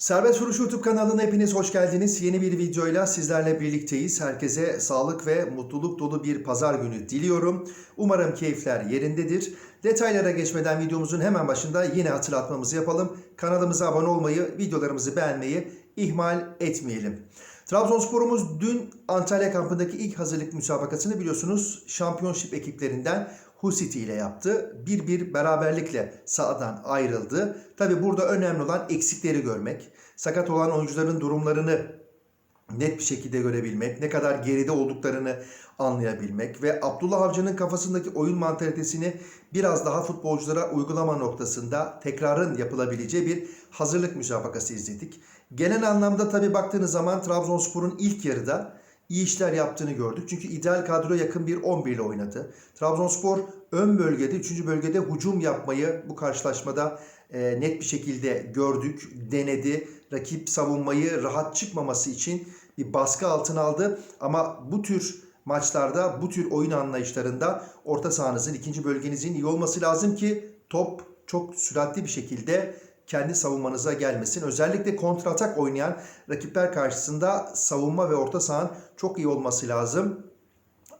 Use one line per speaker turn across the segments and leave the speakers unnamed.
Serbest Vuruş YouTube kanalına hepiniz hoş geldiniz. Yeni bir videoyla sizlerle birlikteyiz. Herkese sağlık ve mutluluk dolu bir pazar günü diliyorum. Umarım keyifler yerindedir. Detaylara geçmeden videomuzun hemen başında yine hatırlatmamızı yapalım. Kanalımıza abone olmayı, videolarımızı beğenmeyi ihmal etmeyelim. Trabzonsporumuz dün Antalya kampındaki ilk hazırlık müsabakasını biliyorsunuz şampiyonşip ekiplerinden Husiti ile yaptı. Bir bir beraberlikle sahadan ayrıldı. Tabi burada önemli olan eksikleri görmek. Sakat olan oyuncuların durumlarını net bir şekilde görebilmek, ne kadar geride olduklarını anlayabilmek ve Abdullah Avcı'nın kafasındaki oyun mantalitesini biraz daha futbolculara uygulama noktasında tekrarın yapılabileceği bir hazırlık müsabakası izledik. Genel anlamda tabi baktığınız zaman Trabzonspor'un ilk yarıda iyi işler yaptığını gördük. Çünkü ideal kadroya yakın bir 11 ile oynadı. Trabzonspor ön bölgede, 3. bölgede hücum yapmayı bu karşılaşmada e, net bir şekilde gördük, denedi. Rakip savunmayı rahat çıkmaması için bir baskı altına aldı. Ama bu tür maçlarda, bu tür oyun anlayışlarında orta sahanızın, ikinci bölgenizin iyi olması lazım ki top çok süratli bir şekilde kendi savunmanıza gelmesin. Özellikle kontratak oynayan rakipler karşısında savunma ve orta sahan çok iyi olması lazım.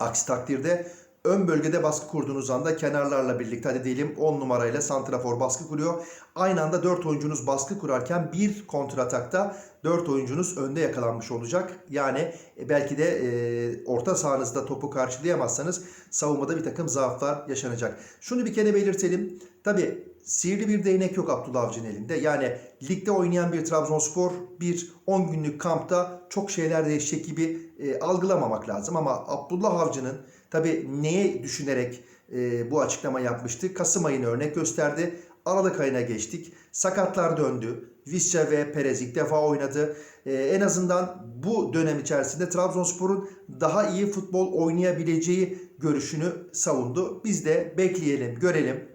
Aksi takdirde ön bölgede baskı kurduğunuz anda kenarlarla birlikte hadi diyelim 10 numarayla santrafor baskı kuruyor. Aynı anda 4 oyuncunuz baskı kurarken bir kontratakta 4 oyuncunuz önde yakalanmış olacak. Yani belki de e, orta sahanızda topu karşılayamazsanız savunmada bir takım zaaflar yaşanacak. Şunu bir kere belirtelim. Tabi sihirli bir değnek yok Abdullah Avcı'nın elinde. Yani ligde oynayan bir Trabzonspor bir 10 günlük kampta çok şeyler değişecek gibi e, algılamamak lazım. Ama Abdullah Avcı'nın tabi neye düşünerek e, bu açıklama yapmıştı? Kasım ayını örnek gösterdi. Aralık ayına geçtik. Sakatlar döndü. Visca ve Perez ilk defa oynadı. Ee, en azından bu dönem içerisinde Trabzonspor'un daha iyi futbol oynayabileceği görüşünü savundu. Biz de bekleyelim, görelim.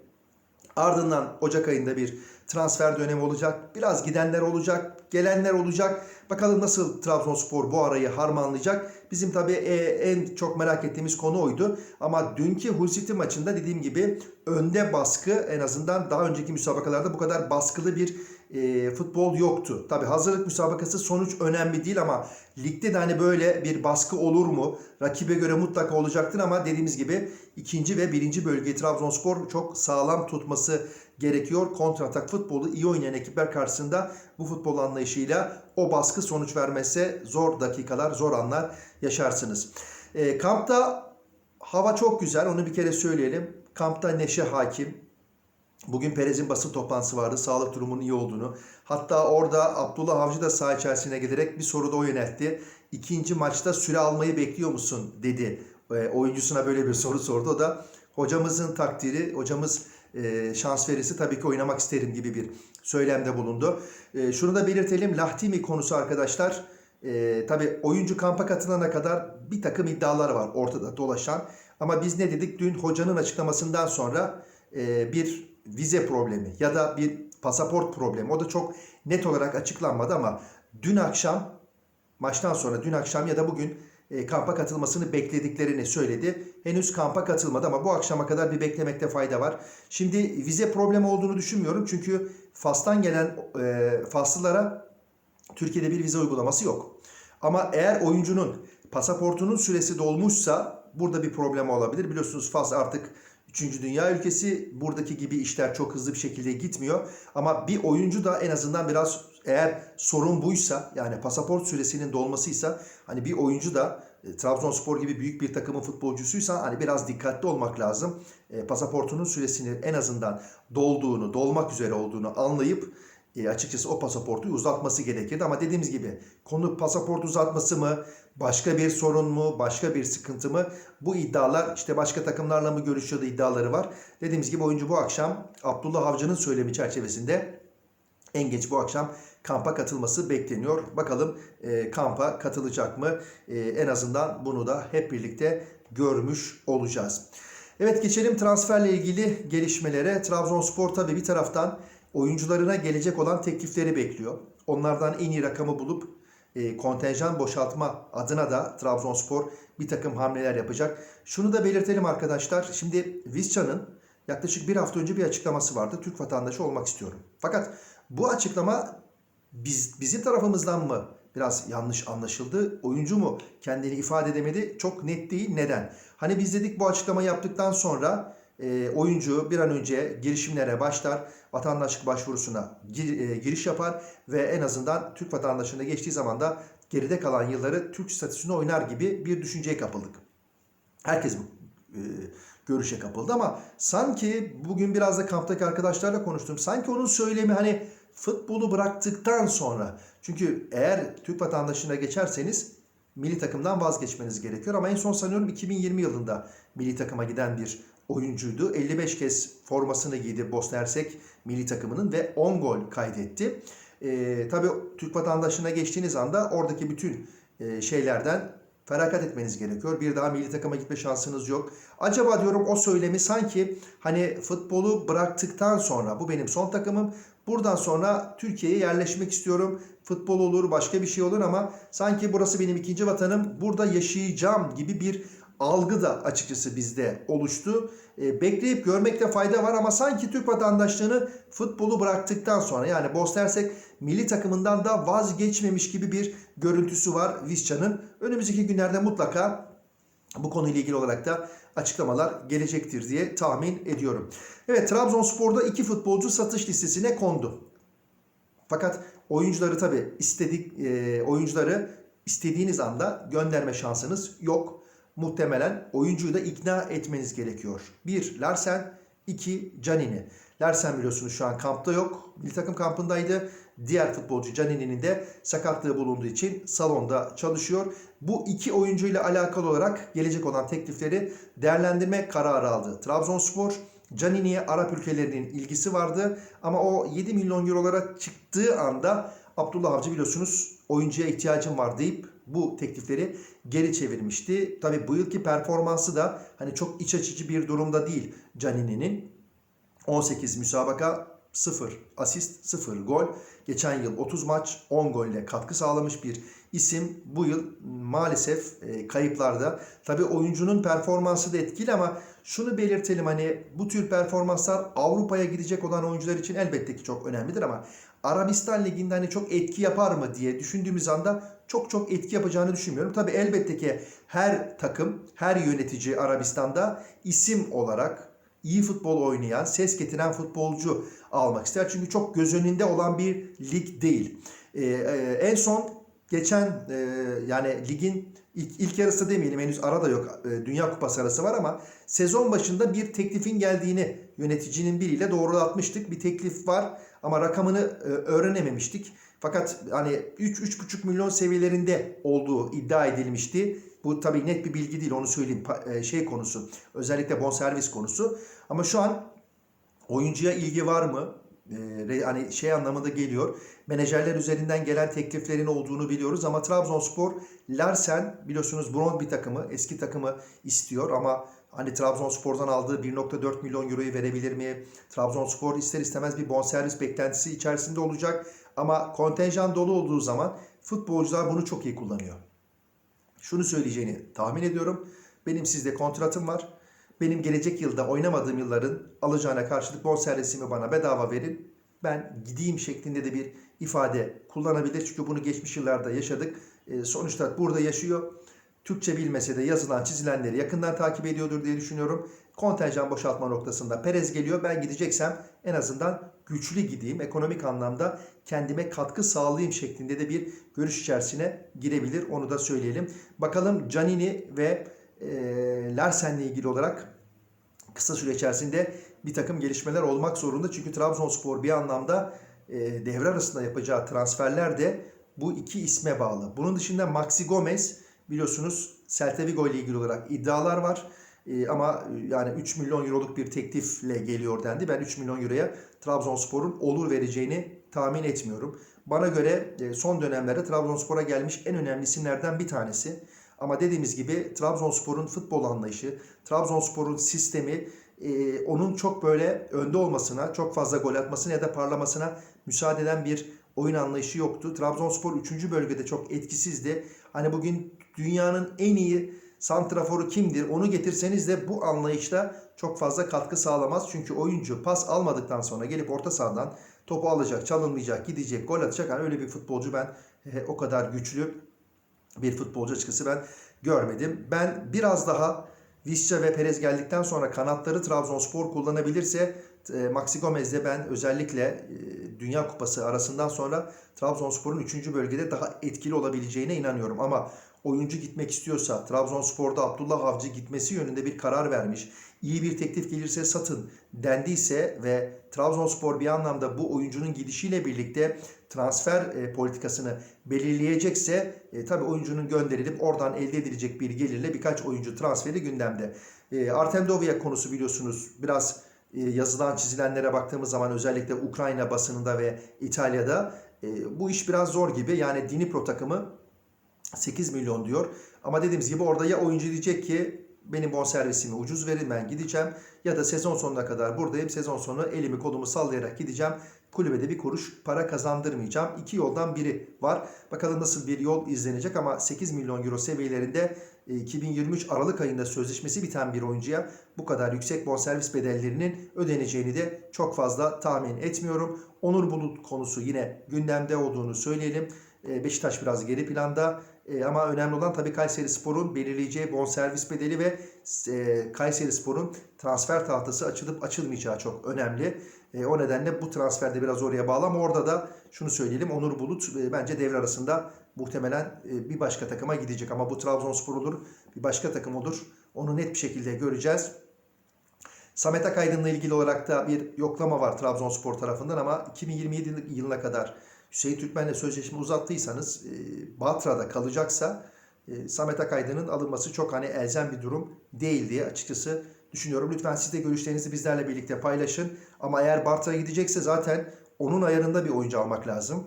Ardından Ocak ayında bir transfer dönemi olacak. Biraz gidenler olacak, gelenler olacak. Bakalım nasıl Trabzonspor bu arayı harmanlayacak. Bizim tabii e, en çok merak ettiğimiz konu oydu. Ama dünkü Hull City maçında dediğim gibi önde baskı en azından daha önceki müsabakalarda bu kadar baskılı bir e, futbol yoktu. Tabi hazırlık müsabakası sonuç önemli değil ama ligde de hani böyle bir baskı olur mu? Rakibe göre mutlaka olacaktır ama dediğimiz gibi ikinci ve birinci bölgeyi Trabzonspor çok sağlam tutması gerekiyor. Kontratak futbolu iyi oynayan ekipler karşısında bu futbol anlayışıyla o baskı sonuç vermezse zor dakikalar, zor anlar yaşarsınız. E, kampta hava çok güzel onu bir kere söyleyelim. Kampta neşe hakim. Bugün Perez'in basın toplantısı vardı. Sağlık durumunun iyi olduğunu. Hatta orada Abdullah Avcı da saha içerisine giderek bir soru da o yöneltti. İkinci maçta süre almayı bekliyor musun dedi. E, oyuncusuna böyle bir soru sordu. O da hocamızın takdiri, hocamız e, şans verirse tabii ki oynamak isterim gibi bir söylemde bulundu. E, şunu da belirtelim. Lahtimi konusu arkadaşlar. E, tabii oyuncu kampa katılana kadar bir takım iddialar var ortada dolaşan. Ama biz ne dedik? Dün hocanın açıklamasından sonra e, bir vize problemi ya da bir pasaport problemi. O da çok net olarak açıklanmadı ama dün akşam maçtan sonra dün akşam ya da bugün e, kampa katılmasını beklediklerini söyledi. Henüz kampa katılmadı ama bu akşama kadar bir beklemekte fayda var. Şimdi vize problemi olduğunu düşünmüyorum çünkü Fas'tan gelen e, Faslılara Türkiye'de bir vize uygulaması yok. Ama eğer oyuncunun pasaportunun süresi dolmuşsa burada bir problem olabilir. Biliyorsunuz Fas artık 3. dünya ülkesi. Buradaki gibi işler çok hızlı bir şekilde gitmiyor. Ama bir oyuncu da en azından biraz eğer sorun buysa yani pasaport süresinin dolmasıysa hani bir oyuncu da e, Trabzonspor gibi büyük bir takımın futbolcusuysa hani biraz dikkatli olmak lazım. E, pasaportunun süresinin en azından dolduğunu, dolmak üzere olduğunu anlayıp e, açıkçası o pasaportu uzatması gerekirdi. Ama dediğimiz gibi konu pasaport uzatması mı, başka bir sorun mu, başka bir sıkıntı mı? Bu iddialar işte başka takımlarla mı görüşüyordu iddiaları var. Dediğimiz gibi oyuncu bu akşam Abdullah Avcı'nın söylemi çerçevesinde en geç bu akşam kampa katılması bekleniyor. Bakalım e, kampa katılacak mı? E, en azından bunu da hep birlikte görmüş olacağız. Evet geçelim transferle ilgili gelişmelere. Trabzonspor tabii bir taraftan oyuncularına gelecek olan teklifleri bekliyor. Onlardan en iyi rakamı bulup e, kontenjan boşaltma adına da Trabzonspor bir takım hamleler yapacak. Şunu da belirtelim arkadaşlar. Şimdi Visca'nın yaklaşık bir hafta önce bir açıklaması vardı. Türk vatandaşı olmak istiyorum. Fakat bu açıklama biz bizim tarafımızdan mı biraz yanlış anlaşıldı? Oyuncu mu kendini ifade edemedi? Çok net değil. Neden? Hani biz dedik bu açıklama yaptıktan sonra e, oyuncu bir an önce girişimlere başlar, vatandaşlık başvurusuna gir- e, giriş yapar ve en azından Türk vatandaşlığına geçtiği zaman da geride kalan yılları Türk statüsüne oynar gibi bir düşünceye kapıldık. Herkes bu e, görüşe kapıldı ama sanki bugün biraz da kamptaki arkadaşlarla konuştum. Sanki onun söylemi hani futbolu bıraktıktan sonra çünkü eğer Türk vatandaşlığına geçerseniz milli takımdan vazgeçmeniz gerekiyor ama en son sanıyorum 2020 yılında milli takıma giden bir oyuncuydu. 55 kez formasını giydi Bosna Hersek milli takımının ve 10 gol kaydetti. Ee, tabii Türk vatandaşlığına geçtiğiniz anda oradaki bütün e, şeylerden feragat etmeniz gerekiyor. Bir daha milli takıma gitme şansınız yok. Acaba diyorum o söylemi sanki hani futbolu bıraktıktan sonra bu benim son takımım. Buradan sonra Türkiye'ye yerleşmek istiyorum. Futbol olur, başka bir şey olur ama sanki burası benim ikinci vatanım. Burada yaşayacağım gibi bir algı da açıkçası bizde oluştu. E, bekleyip görmekte fayda var ama sanki Türk vatandaşlığını futbolu bıraktıktan sonra yani Bosna Hersek milli takımından da vazgeçmemiş gibi bir görüntüsü var Visca'nın. Önümüzdeki günlerde mutlaka bu konuyla ilgili olarak da açıklamalar gelecektir diye tahmin ediyorum. Evet Trabzonspor'da iki futbolcu satış listesine kondu. Fakat oyuncuları tabi istedik e, oyuncuları istediğiniz anda gönderme şansınız yok. Muhtemelen oyuncuyu da ikna etmeniz gerekiyor. Bir Larsen, iki Canini. Larsen biliyorsunuz şu an kampta yok. Milli takım kampındaydı. Diğer futbolcu Canini'nin de sakatlığı bulunduğu için salonda çalışıyor. Bu iki oyuncuyla alakalı olarak gelecek olan teklifleri değerlendirme kararı aldı. Trabzonspor Canini'ye Arap ülkelerinin ilgisi vardı ama o 7 milyon eurolara çıktığı anda Abdullah Avcı biliyorsunuz oyuncuya ihtiyacım var deyip bu teklifleri geri çevirmişti. Tabi bu yılki performansı da hani çok iç açıcı bir durumda değil Canini'nin. 18 müsabaka 0 asist 0 gol. Geçen yıl 30 maç 10 golle katkı sağlamış bir isim. Bu yıl maalesef e, kayıplarda. Tabi oyuncunun performansı da etkili ama şunu belirtelim hani bu tür performanslar Avrupa'ya gidecek olan oyuncular için elbette ki çok önemlidir ama Arabistan Ligi'nde hani çok etki yapar mı diye düşündüğümüz anda çok çok etki yapacağını düşünmüyorum. Tabi elbette ki her takım, her yönetici Arabistan'da isim olarak iyi futbol oynayan, ses getiren futbolcu almak ister. Çünkü çok göz önünde olan bir lig değil. Ee, en son geçen e, yani ligin ilk, ilk yarısı demeyelim henüz ara da yok. E, Dünya Kupası arası var ama sezon başında bir teklifin geldiğini yöneticinin biriyle doğrulatmıştık. Bir teklif var ama rakamını e, öğrenememiştik. Fakat hani 3-3,5 milyon seviyelerinde olduğu iddia edilmişti. Bu tabii net bir bilgi değil onu söyleyeyim Pa- e, şey konusu. Özellikle bonservis konusu. Ama şu an oyuncuya ilgi var mı? Re- hani şey anlamında geliyor. Menajerler üzerinden gelen tekliflerin olduğunu biliyoruz ama Trabzonspor Larsen biliyorsunuz Brondby takımı, eski takımı istiyor ama hani Trabzonspor'dan aldığı 1.4 milyon euroyu verebilir mi? Trabzonspor ister istemez bir bonservis beklentisi içerisinde olacak ama kontenjan dolu olduğu zaman futbolcular bunu çok iyi kullanıyor. Şunu söyleyeceğini tahmin ediyorum. Benim sizde kontratım var. Benim gelecek yılda oynamadığım yılların alacağına karşılık bonservisimi bana bedava verin. Ben gideyim şeklinde de bir ifade kullanabilir. Çünkü bunu geçmiş yıllarda yaşadık. E, sonuçta burada yaşıyor. Türkçe bilmese de yazılan çizilenleri yakından takip ediyordur diye düşünüyorum. Kontenjan boşaltma noktasında Perez geliyor. Ben gideceksem en azından güçlü gideyim. Ekonomik anlamda kendime katkı sağlayayım şeklinde de bir görüş içerisine girebilir. Onu da söyleyelim. Bakalım Canini ve Larsen'le ilgili olarak kısa süre içerisinde bir takım gelişmeler olmak zorunda. Çünkü Trabzonspor bir anlamda devre arasında yapacağı transferler de bu iki isme bağlı. Bunun dışında Maxi Gomez biliyorsunuz Celta Vigo ile ilgili olarak iddialar var. Ama yani 3 milyon euroluk bir teklifle geliyor dendi. Ben 3 milyon euroya Trabzonspor'un olur vereceğini tahmin etmiyorum. Bana göre son dönemlerde Trabzonspor'a gelmiş en önemli isimlerden bir tanesi. Ama dediğimiz gibi Trabzonspor'un futbol anlayışı, Trabzonspor'un sistemi e, onun çok böyle önde olmasına, çok fazla gol atmasına ya da parlamasına müsaade eden bir oyun anlayışı yoktu. Trabzonspor 3. bölgede çok etkisizdi. Hani bugün dünyanın en iyi santraforu kimdir onu getirseniz de bu anlayışta çok fazla katkı sağlamaz. Çünkü oyuncu pas almadıktan sonra gelip orta sahadan topu alacak, çalınmayacak, gidecek, gol atacak. Yani öyle bir futbolcu ben e, o kadar güçlü bir futbolcu açıkçası ben görmedim. Ben biraz daha Visca ve Perez geldikten sonra kanatları Trabzonspor kullanabilirse e, Maxi Gomez'de ben özellikle e, Dünya Kupası arasından sonra Trabzonspor'un 3. bölgede daha etkili olabileceğine inanıyorum. Ama oyuncu gitmek istiyorsa Trabzonspor'da Abdullah Avcı gitmesi yönünde bir karar vermiş. İyi bir teklif gelirse satın dendiyse ve Trabzonspor bir anlamda bu oyuncunun gidişiyle birlikte transfer e, politikasını belirleyecekse e, tabii oyuncunun gönderilip oradan elde edilecek bir gelirle birkaç oyuncu transferi gündemde. E, Artem Dovyak konusu biliyorsunuz biraz e, yazılan çizilenlere baktığımız zaman özellikle Ukrayna basınında ve İtalya'da e, bu iş biraz zor gibi. Yani Dnipro takımı 8 milyon diyor. Ama dediğimiz gibi orada ya oyuncu diyecek ki benim bonservisimi ucuz verin ben gideceğim ya da sezon sonuna kadar buradayım. Sezon sonu elimi kolumu sallayarak gideceğim. Kulübede bir kuruş para kazandırmayacağım. İki yoldan biri var. Bakalım nasıl bir yol izlenecek ama 8 milyon euro seviyelerinde e, 2023 Aralık ayında sözleşmesi biten bir oyuncuya bu kadar yüksek bonservis bedellerinin ödeneceğini de çok fazla tahmin etmiyorum. Onur Bulut konusu yine gündemde olduğunu söyleyelim. E, Beşiktaş biraz geri planda. E, ama önemli olan tabii Kayseri Spor'un belirleyeceği bonservis bedeli ve e, Kayseri Spor'un transfer tahtası açılıp açılmayacağı çok önemli. E, o nedenle bu transferde biraz oraya bağlı ama orada da şunu söyleyelim. Onur Bulut e, bence devre arasında muhtemelen e, bir başka takıma gidecek ama bu Trabzonspor olur, bir başka takım olur. Onu net bir şekilde göreceğiz. Samet Akaydın'la ilgili olarak da bir yoklama var Trabzonspor tarafından ama 2027 yılına kadar Hüseyin Türkmen'le sözleşme uzattıysanız e, Batra'da kalacaksa e, Samet Akaydın'ın alınması çok hani elzem bir durum değil diye açıkçası düşünüyorum. Lütfen siz de görüşlerinizi bizlerle birlikte paylaşın. Ama eğer Bartra'ya gidecekse zaten onun ayarında bir oyuncu almak lazım.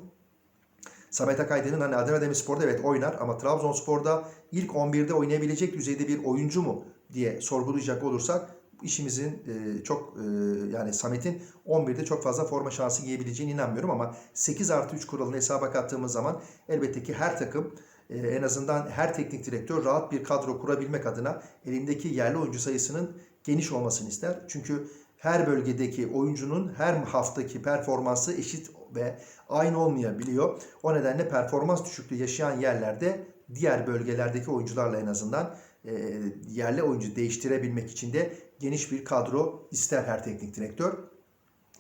Samet Akaydın'ın hani Adana Demirspor'da evet oynar ama Trabzonspor'da ilk 11'de oynayabilecek düzeyde bir oyuncu mu diye sorgulayacak olursak işimizin e, çok e, yani Samet'in 11'de çok fazla forma şansı giyebileceğine inanmıyorum ama 8 artı 3 kuralını hesaba kattığımız zaman elbette ki her takım e, en azından her teknik direktör rahat bir kadro kurabilmek adına elindeki yerli oyuncu sayısının geniş olmasını ister. Çünkü her bölgedeki oyuncunun her haftaki performansı eşit ve aynı olmayabiliyor. O nedenle performans düşüklüğü yaşayan yerlerde diğer bölgelerdeki oyuncularla en azından yerli oyuncu değiştirebilmek için de geniş bir kadro ister her teknik direktör.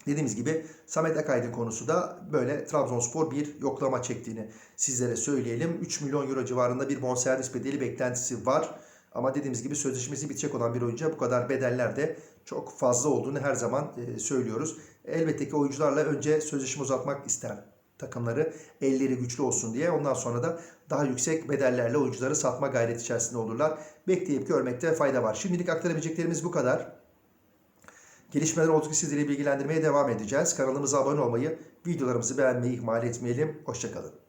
Dediğimiz gibi Samet Akaydın konusu da böyle Trabzonspor bir yoklama çektiğini sizlere söyleyelim. 3 milyon euro civarında bir bonservis bedeli beklentisi var. Ama dediğimiz gibi sözleşmesi bitecek olan bir oyuncuya bu kadar bedeller de çok fazla olduğunu her zaman e, söylüyoruz. Elbette ki oyuncularla önce sözleşme uzatmak ister takımları elleri güçlü olsun diye. Ondan sonra da daha yüksek bedellerle oyuncuları satma gayreti içerisinde olurlar. Bekleyip görmekte fayda var. Şimdilik aktarabileceklerimiz bu kadar. Gelişmeler oldukça sizleri bilgilendirmeye devam edeceğiz. Kanalımıza abone olmayı, videolarımızı beğenmeyi ihmal etmeyelim. Hoşçakalın.